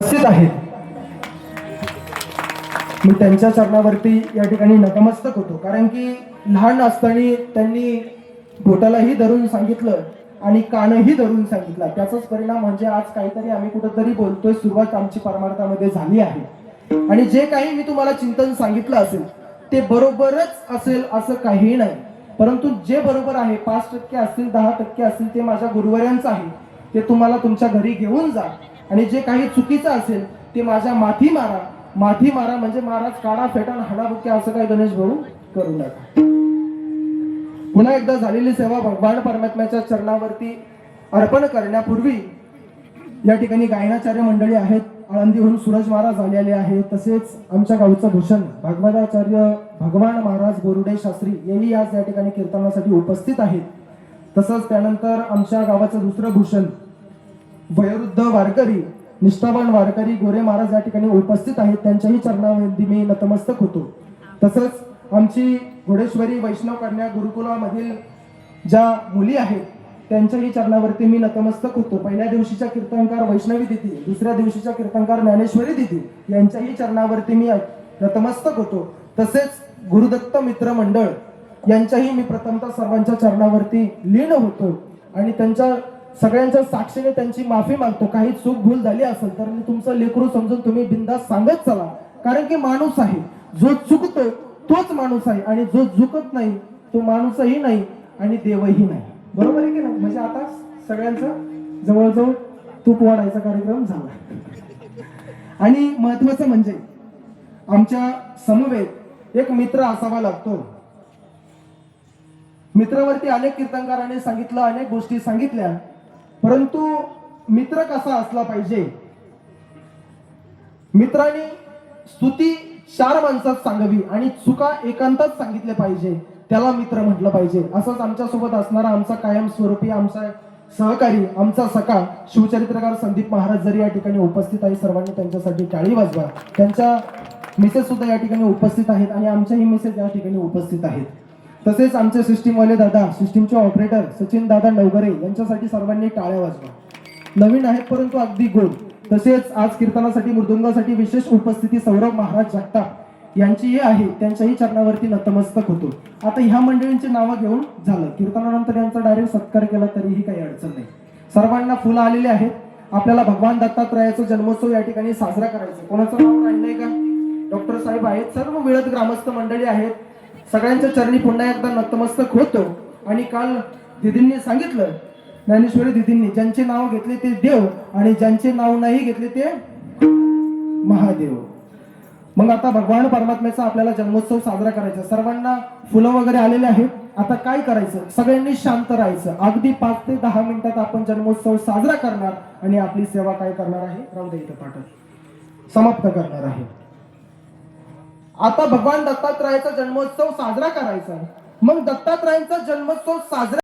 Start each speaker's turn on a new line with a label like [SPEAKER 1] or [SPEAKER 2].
[SPEAKER 1] उपस्थित आहेत. मी त्यांच्या चरणावरती या ठिकाणी नतमस्तक होतो. कारण की लहान असताना त्यांनी बोटालाही धरून सांगितलं आणि कानही धरून सांगितलं. त्याचाच परिणाम म्हणजे आज काहीतरी आम्ही कुठंतरी बोलतोय सुरुवात आमची परमार्थामध्ये झाली आहे. आणि जे काही मी तुम्हाला चिंतन सांगितलं असेल ते बरोबरच असेल असं काही नाही. परंतु जे बरोबर आहे पाच टक्के असतील दहा टक्के असतील ते माझ्या गुरुवर्यांचं आहे. ते तुम्हाला तुमच्या घरी घेऊन जा. आणि जे काही चुकीचं असेल ते माझ्या माथी मारा. माथी मारा म्हणजे महाराज काढा फेटा हाडाबुक्या असं काही गणेश भाऊ करू नका. पुन्हा एकदा झालेली सेवा भगवान परमात्म्याच्या चरणावरती अर्पण करण्यापूर्वी या ठिकाणी गायनाचार्य मंडळी आहेत आळंदीहून सूरज महाराज आलेले आहेत. तसेच आमच्या गावचं भूषण भागवताचार्य भगवान महाराज बोरुडे शास्त्री हेही आज या ठिकाणी कीर्तनासाठी उपस्थित आहेत. तसंच त्यानंतर आमच्या गावाचं दुसरं भूषण वयोवृद्ध वारकरी निष्ठावान वारकरी गोरे महाराज या ठिकाणी उपस्थित आहेत. त्यांच्याही चरणावरती मी नतमस्तक होतो. तसंच आमची घोडेश्वरी वैष्णव कन्या गुरुकुलामधील ज्या मुली आहेत त्यांच्याही चरणावरती मी नतमस्तक होतो. पहिल्या दिवशीच्या कीर्तनकार वैष्णवी दिदी दुसऱ्या दिवशीच्या कीर्तनकार ज्ञानेश्वरी दिदी यांच्याही चरणावरती मी नतमस्तक होतो. तसेच गुरुदत्त मित्र मंडळ यांच्याही मी प्रथमतः सर्वांच्या चरणावरती लीन होतो. आणि त्यांच्या सगळ्यांच्या साक्षीने त्यांची माफी मागतो. काही चूक भूल झाली असेल तर मी तुमचं लेकरू समजून तुम्ही बिंदास सांगत चला. कारण की माणूस आहे. जो चुकतो तोच माणूस आहे. आणि जो चुकत नाही तो माणूसही नाही आणि देवही नाही. बरोबर आहे की नाही? म्हणजे आता सगळ्यांचा जवळजवळ तूप वाढायचा कार्यक्रम झाला. आणि महत्वाचं म्हणजे आमच्या समवेत एक मित्र असावा लागतो. मित्रावरती अनेक कीर्तनकारांनी सांगितलं अनेक गोष्टी सांगितल्या. परंतु मित्र कसा असला पाहिजे? मित्रांनी स्तुती चार माणसात सांगावी आणि चुका एकांतात सांगितले पाहिजे. त्याला मित्र म्हटलं पाहिजे. असंच आमच्यासोबत असणारा आमचा कायम स्वरूपी आमचा सहकारी आमचा सका शिवचरित्रकार संदीप महाराज जरी या ठिकाणी उपस्थित आहे सर्वांनी त्यांच्यासाठी टाळी वाजवा. त्यांच्या मिसेस सुद्धा या ठिकाणी उपस्थित आहेत आणि आमच्याही मिसेस या ठिकाणी उपस्थित आहेत. तसेच आमचे सिस्टीमवाले दादा सिस्टीमचे ऑपरेटर सचिन दादा नवगरे यांच्यासाठी सर्वांनी टाळ्या वाजवा. नवीन आहेत परंतु अगदी गोड. तसेच आज कीर्तनासाठी मृदुंगासाठी विशेष उपस्थिती सौरभ महाराज जगताप. यांचीही आहे त्यांच्याही चरणावरती नतमस्तक होतो. आता ह्या मंडळींची नावं घेऊन झालं. कीर्तनानंतर यांचा डायरेक्ट सत्कार केला तरीही काही अडचण नाही. सर्वांना फुलं आलेली आहेत. आपल्याला भगवान दत्तात्रयाचा जन्मोत्सव या ठिकाणी साजरा करायचा कोणाचं नाव आणलंय का? डॉक्टर साहेब आहेत. सर्व मिळत ग्रामस्थ मंडळी आहेत. सगळ्यांच्या चरणी पुन्हा एकदा नतमस्तक होतो. आणि काल दिदींनी सांगितलं ज्ञानेश्वरी दिदींनी ज्यांचे नाव घेतले ते देव आणि ज्यांचे नाव नाही घेतले ते महादेव. मग आता भगवान परमात्म्याचा आपल्याला जन्मोत्सव साजरा करायचा. सर्वांना फुलं वगैरे आलेले आहेत. आता काय करायचं? सगळ्यांनी शांत राहायचं. अगदी पाच ते दहा मिनिटात आपण जन्मोत्सव साजरा करणार आणि आपली सेवा काय करणार आहे? राहू दे इथं पाठत समाप्त करणार आहे. आता भगवान दत्तात्रयाचा जन्मोत्सव साजरा करायचा मग दत्तात्रयांचा जन्मोत्सव साजरा